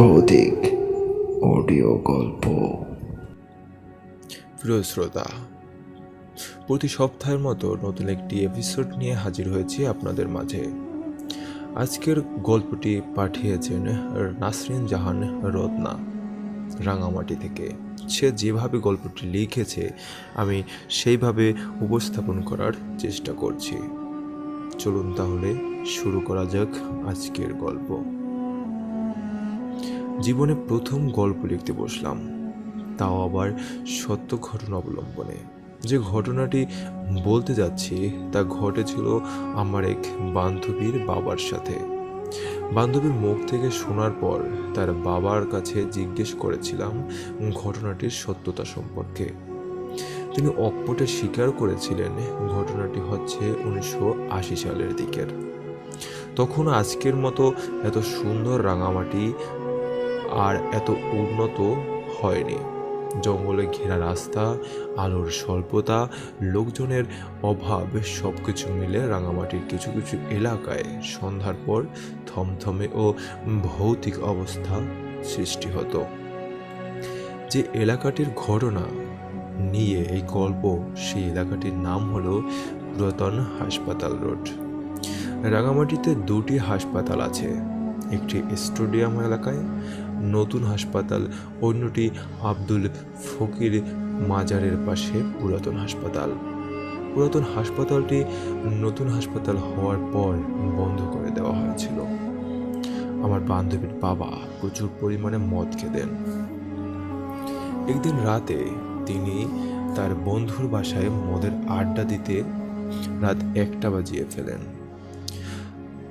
ভৌতিক অডিও গল্প। প্রিয় শ্রোতা, প্রতি সপ্তাহের মতো নতুন একটি এপিসোড নিয়ে হাজির হয়েছি আপনাদের মাঝে। আজকের গল্পটি পাঠিয়েছেন নাসরিন জাহান রত্না, রাঙামাটি থেকে। সে যেভাবে গল্পটি লিখেছে, আমি সেইভাবে উপস্থাপন করার চেষ্টা করছি। চলুন তাহলে শুরু করা যাক আজকের গল্প। জীবনে প্রথম গল্প লিখতে বসলাম। তাও আবার সত্য ঘটনা অবলম্বনে। যে ঘটনাটি বলতে যাচ্ছি, তা ঘটেছিল আমার এক বান্ধবীর বাবার সাথে। বান্ধবীর মুখ থেকে শোনার পর তার বাবার কাছে জিজ্ঞেস করেছিলাম ঘটনাটির সত্যতা সম্পর্কে। তিনি অকপটে স্বীকার করেছিলেন ঘটনাটি হচ্ছে উনিশশো আশি সালের দিকের। তখন আজকের মতো এত সুন্দর রাঙামাটি আর এত উন্নত হয়নি। জঙ্গলে ঘেরা রাস্তা, আলোর স্বল্পতা, লোকজনের অভাব সব কিছু মিলে রাঙামাটির কিছু কিছু এলাকায় সন্ধ্যার পর থমথমে ও ভৌতিক অবস্থা সৃষ্টি হতো। যে এলাকাটির ঘটনা নিয়ে এই গল্প, সেই এলাকাটির নাম হলো পুরাতন হাসপাতাল রোড। রাঙামাটিতে দুটি হাসপাতাল আছে। একটি স্টেডিয়াম এলাকায় নতুন হাসপাতাল, অন্যটি আব্দুল ফকির মাজারের পাশে পুরাতন হাসপাতাল। পুরাতন হাসপাতালটি নতুন হাসপাতাল হওয়ার পর বন্ধ করে দেওয়া হয়েছিল। আমার বান্ধবীর বাবা প্রচুর পরিমাণে মদ খেতেন। একদিন রাতে তিনি তার বন্ধুর বাসায় মদের আড্ডা দিতে রাত একটা বাজিয়ে ফেলেন।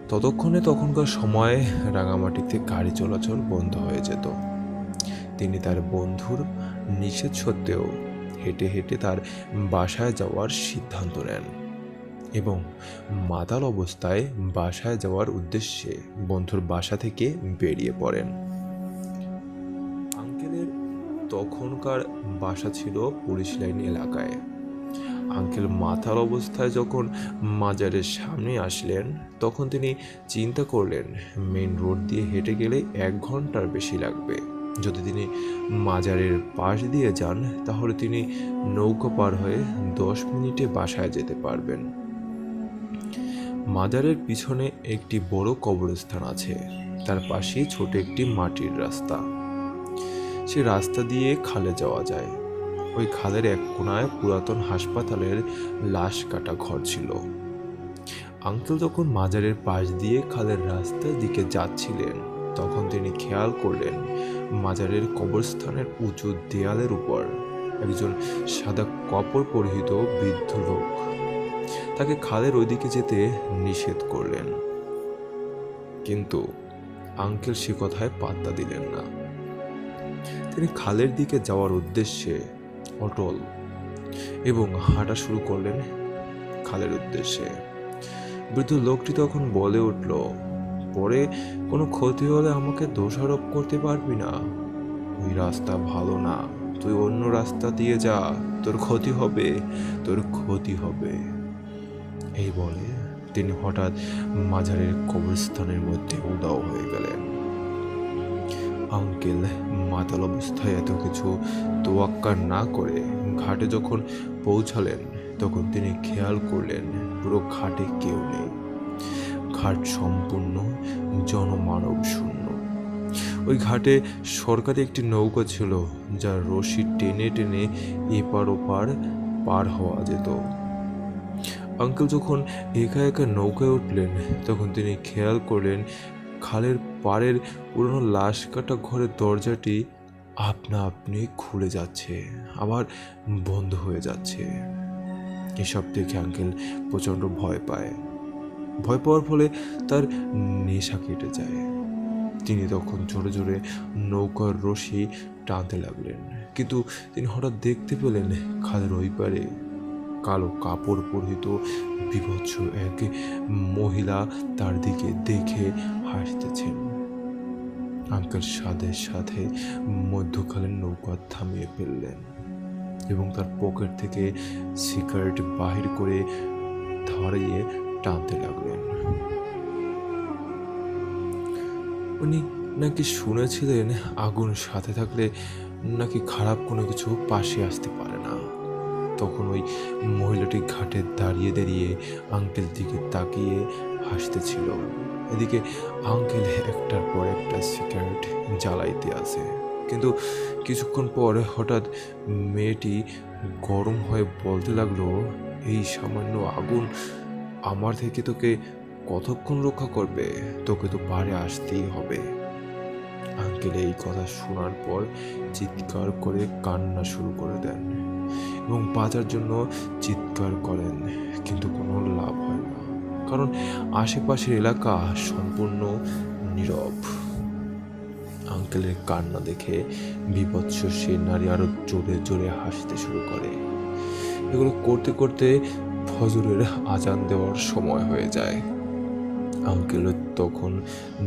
ততক্ষণে তখনকার সময়ে রাঙামাটিতে গাড়ি চলাচল বন্ধ হয়ে যেত। তিনি তার বন্ধুর নিষেধ সত্ত্বেও হেঁটে হেঁটে তার বাসায় যাওয়ার সিদ্ধান্ত নেন এবং মাতাল অবস্থায় বাসায় যাওয়ার উদ্দেশ্যে বন্ধুর বাসা থেকে বেরিয়ে পড়েন। আঙ্কেলের তখনকার বাসা ছিল পুলিশ লাইন এলাকায়। আঙ্কেল মাথার অবস্থায় যখন মাজারের সামনে আসলেন, তখন তিনি চিন্তা করলেন মেন রোড দিয়ে হেঁটে গেলে এক ঘণ্টার বেশি লাগবে। যদি তিনি মাজারের পাশ দিয়ে যান, তাহলে তিনি নৌকা পার হয়ে দশ মিনিটে বাসায় যেতে পারবেন। মাজারের পিছনে একটি বড় কবরস্থান আছে, তার পাশেই ছোট একটি মাটির রাস্তা। সে রাস্তা দিয়ে খালে যাওয়া যায়। ওই খালের এক কোনায় পুরাতন হাসপাতালের লাশ কাটা ঘর ছিল। আঙ্কেল যখন মাজারের পাশ দিয়ে খালের রাস্তার দিকে যাচ্ছিলেন। তখন তিনি খেয়াল করলেন, মাজারের কবরস্থানের উঁচু দেয়ালের উপর একজন সাদা কপর পরিহিত বৃদ্ধ লোক তাকে খালের ওইদিকে যেতে নিষেধ করলেন। কিন্তু আঙ্কেল সে কথায় পাত্তা দিলেন না। তিনি খালের দিকে যাওয়ার উদ্দেশ্যে অটল এবং হাঁটা শুরু করলেন খালের উদ্দেশ্যে। বৃদ্ধ লোকটি তখন বলে উঠল, পরে কোনো ক্ষতি হলে আমাকে দোষারোপ করতে পারবি না। ওই রাস্তা ভালো না। তুই অন্য রাস্তা দিয়ে যা। তোর ক্ষতি হবে, তোর ক্ষতি হবে। এই বলে তিনি হঠাৎ মাঝারের কবরস্থানের মধ্যে উদাও হয়ে গেলেন। আঙ্কেল, মাতাল অবস্থায় এত কিছু তোয়াক্কা না করে ঘাটে যখন পৌঁছালেন, তখন তিনি খেয়াল করলেন, পুরো ঘাটে কেউ নেই। ঘাট সম্পূর্ণ জনমানব শূন্য। ওই ঘাটে সরকারি একটি নৌকা ছিল যা রশি টেনে টেনে এপার ওপার পার হওয়া যেত। আঙ্কেল যখন একা একা নৌকায় উঠলেন, তখন তিনি খেয়াল করলেন খালের পাড়ের পুরনো লাশ কাটা ঘরের দরজাটি আপনা আপনি খুলে যাচ্ছে, আবার বন্ধ হয়ে যাচ্ছে। এসব দেখে আঙ্কেল প্রচণ্ড ভয় পায়। ভয় পাওয়ার ফলে তার নেশা কেটে যায়। তিনি তখন জোরে জোরে নৌকার রশি টানতে লাগলেন, কিন্তু তিনি হঠাৎ দেখতে পেলেন খালের ওই পারে কালো কাপড় পরিহিত বিভৎস এক মহিলা তার দিকে দেখে হাসতেছেন। আঙ্কেল সাদের সাথে মধ্যকালীন নৌকা থামিয়ে ফেললেন এবং তার পকেট থেকে সিগারেট বাহির করে ধরিয়ে টানতে লাগলেন। উনি নাকি শুনেছিলেন আগুন সাথে থাকলে নাকি খারাপ কোনো কিছু পাশে আসতে পারে না। তখন ওই মহিলাটি ঘাটে দাঁড়িয়ে দাঁড়িয়ে আঙ্কেল দিকে তাকিয়ে হাসতেছিল। এদিকে আঙ্কেল একটার পর একটা সিগারেট জ্বালাইতে আছে কিন্তু কিছুক্ষণ পর হঠাৎ মেয়েটি গরম হয়ে বলতে লাগল, এই সামান্য আগুন আমার থেকে তোকে কতক্ষণ রক্ষা করবে? তোকে তো পারে আসতেই হবে। আঙ্কেল এই কথা শোনার পর চিৎকার করে কান্না শুরু করে দেন এবং বাঁচার জন্য চিৎকার করেন, কিন্তু কোনো লাভ হয় না। কারণ আশেপাশের এলাকা সম্পূর্ণ নীরব। আঙ্কেলের কান্না দেখে বিপৎস সে নারী আরও জোরে জোরে হাসতে শুরু করে। এগুলো করতে করতে ফজরের আজান দেওয়ার সময় হয়ে যায়। আঙ্কেল তখন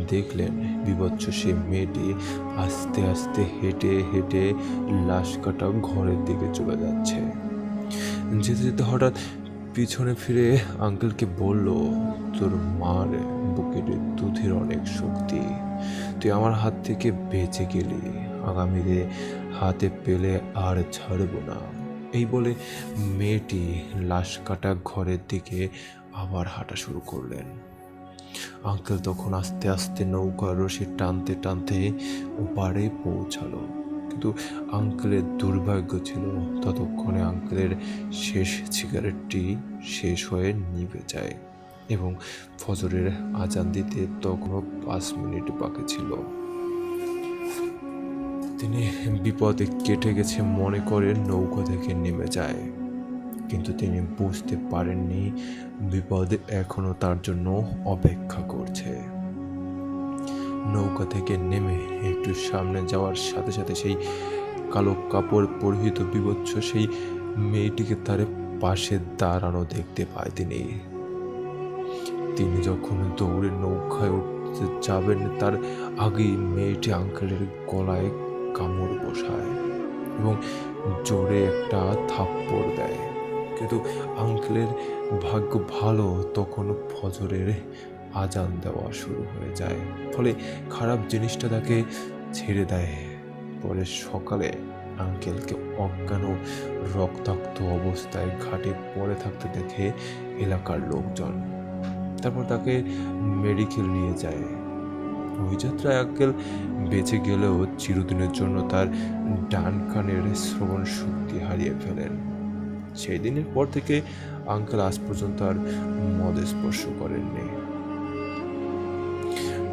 দেখলেন বিভৎস সে মেয়েটি আস্তে আস্তে হেঁটে হেঁটে লাশ কাটা ঘরের দিকে চলে যাচ্ছে। যেতে যেতে হঠাৎ পিছনে ফিরে আঙ্কেলকে বলল, তোর মার বুকের দুধের অনেক শক্তি। তুই আমার হাত থেকে বেঁচে গেলি। আগামীতে হাতে পেলে আর ছাড়বো না। এই বলে মেয়েটি লাশ কাটা ঘরের দিকে আবার হাঁটা শুরু করলেন। আঙ্কেল তখন আস্তে আস্তে নৌকার রশি টানতে টানতে ওপারে পৌঁছালো। কিন্তু আঙ্কেলের দুর্ভাগ্য ছিল, ততক্ষণে আঙ্কেলের শেষ সিগারেটটি শেষ হয়ে নিভে যায় এবং ফজরের আজান দিতে তখনও পাঁচ মিনিট বাকি ছিল। তিনি বিপদে কেটে গেছে মনে করে নৌকা থেকে নেমে যায়, কিন্তু তিনি বুঝতে পারেননি বিপদ এখনও তার জন্য অপেক্ষা করছে। নৌকা থেকে নেমে একটু সামনে যাওয়ার সাথে সাথে সেই কালো কাপড় পরিহিত বিভৎস সেই মেয়েটিকে তার পাশে দাঁড়ানো দেখতে পায় তিনি। তিনি যখন দৌড়ে নৌকায় উঠতে যাবেন, তার আগেই মেয়েটি আঙ্কেলের গলায় কামড় বসায় এবং জোরে একটা থাপ্পড় দেয়। কিন্তু আঙ্কেলের ভাগ্য ভালো, তখন ফজরের আজান দেওয়া শুরু হয়ে যায়। ফলে খারাপ জিনিসটা তাকে ছেড়ে দেয়। পরে সকালে আঙ্কেলকে অজ্ঞান রক্তাক্ত অবস্থায় ঘাটে পড়ে থাকতে দেখে এলাকার লোকজন তারপর তাকে মেডিকেল নিয়ে যায়। ওই যাত্রায় আঙ্কেল বেঁচে গেলেও চিরদিনের জন্য তার ডান কানের শ্রবণ শক্তি হারিয়ে ফেলেন। সেই দিনের পর থেকে আঙ্কেল আজ পর্যন্ত আর মদ স্পর্শ করেননি।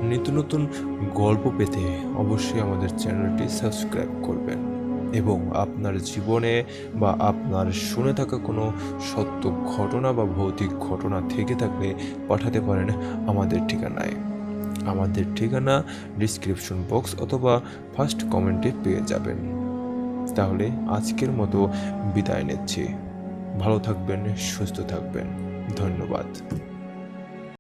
নিত্য নতুন গল্প পেতে অবশ্যই আমাদের চ্যানেলটি সাবস্ক্রাইব করবেন এবং আপনার জীবনে বা আপনার শুনে থাকা কোনো সত্য ঘটনা বা ভৌতিক ঘটনা থেকে থাকলে পাঠাতে পারেন আমাদের ঠিকানায়। আমাদের ঠিকানা ডিসক্রিপশন বক্স অথবা ফার্স্ট কমেন্টে পেয়ে যাবেন। তাহলে আজকের মতো বিদায় নিচ্ছি। ভালো থাকবেন, সুস্থ থাকবেন। ধন্যবাদ।